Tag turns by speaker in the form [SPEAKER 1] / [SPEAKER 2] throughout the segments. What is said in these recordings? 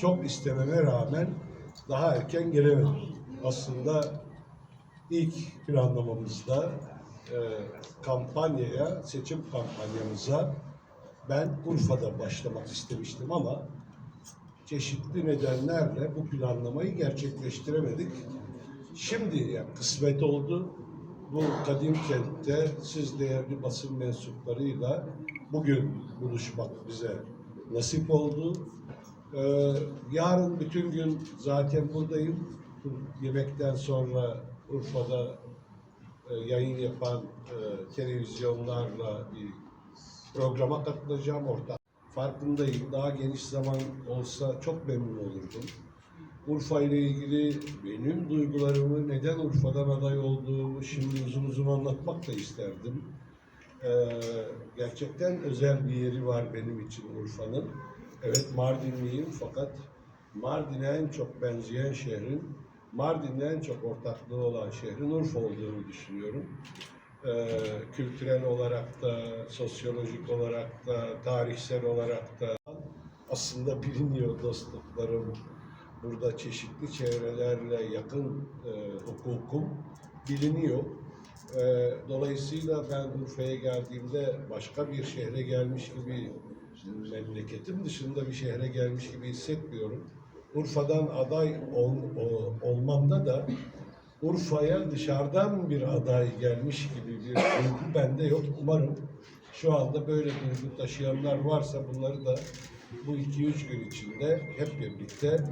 [SPEAKER 1] çok istememe rağmen daha erken gelemedim. Aslında ilk planlamamızda e, kampanyaya, seçim kampanyamıza ben Urfa'da başlamak istemiştim ama çeşitli nedenlerle bu planlamayı gerçekleştiremedik. Şimdi yani kısmet oldu. Bu kadim kentte siz değerli basın mensuplarıyla bugün buluşmak bize nasip oldu. Ee, yarın bütün gün zaten buradayım. Bu Yemekten sonra Urfa'da e, yayın yapan e, televizyonlarla bir programa katılacağım orada. Farkındayım. Daha geniş zaman olsa çok memnun olurdum. Urfa ile ilgili benim duygularımı, neden Urfa'dan aday olduğumu şimdi uzun uzun anlatmak da isterdim. Ee, gerçekten özel bir yeri var benim için Urfa'nın. Evet Mardinliyim fakat Mardin'e en çok benzeyen şehrin, Mardin'le en çok ortaklığı olan şehrin Urfa olduğunu düşünüyorum. Ee, kültürel olarak da, sosyolojik olarak da, tarihsel olarak da aslında biliniyor dostluklarım. Burada çeşitli çevrelerle yakın e, hukukum biliniyor. E, dolayısıyla ben Urfa'ya geldiğimde başka bir şehre gelmiş gibi memleketim dışında bir şehre gelmiş gibi hissetmiyorum. Urfa'dan aday ol, o- olmamda da Urfa'ya dışarıdan bir aday gelmiş gibi bir duygu bende yok. Umarım şu anda böyle duygu taşıyanlar varsa bunları da bu iki üç gün içinde hep birlikte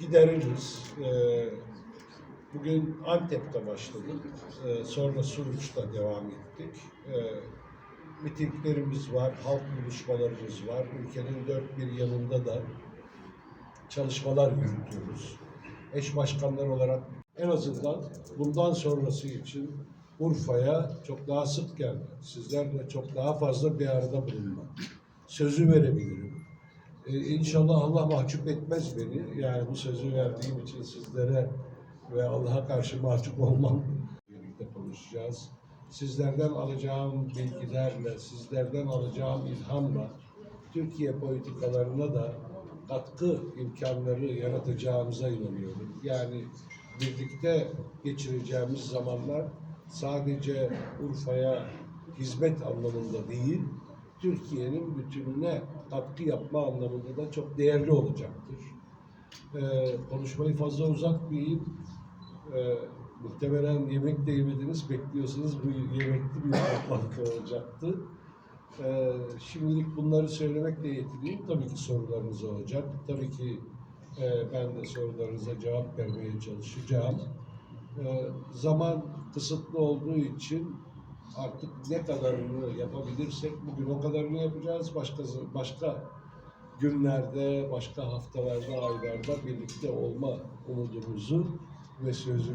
[SPEAKER 1] gideririz. Ee, bugün Antep'te başladık. Ee, sonra Suruç'ta devam ettik. Ee, mitinglerimiz var, halk buluşmalarımız var. Ülkenin dört bir yanında da çalışmalar yürütüyoruz. Eş başkanlar olarak en azından bundan sonrası için Urfa'ya çok daha sık gelmek, sizlerle çok daha fazla bir arada bulunmak, sözü verebilirim. Ee, inşallah Allah mahcup etmez beni. Yani bu sözü verdiğim için sizlere ve Allah'a karşı mahcup olmam. Birlikte konuşacağız. Sizlerden alacağım bilgilerle, sizlerden alacağım ilhamla Türkiye politikalarına da katkı imkanları yaratacağımıza inanıyorum. Yani birlikte geçireceğimiz zamanlar sadece Urfa'ya hizmet anlamında değil, Türkiye'nin bütününe katkı yapma anlamında da çok değerli olacaktır. Ee, konuşmayı fazla uzatmayayım. Ee, muhtemelen yemek de yemediniz, bekliyorsunuz. Bu yemekli bir toplantı olacaktı. Ee, şimdilik bunları söylemekle yetineyim. Tabii ki sorularınız olacak. Tabii ki e, ben de sorularınıza cevap vermeye çalışacağım. Ee, zaman kısıtlı olduğu için artık ne kadarını yapabilirsek bugün o kadarını yapacağız. Başka başka günlerde, başka haftalarda, aylarda birlikte olma umudumuzu ve sözü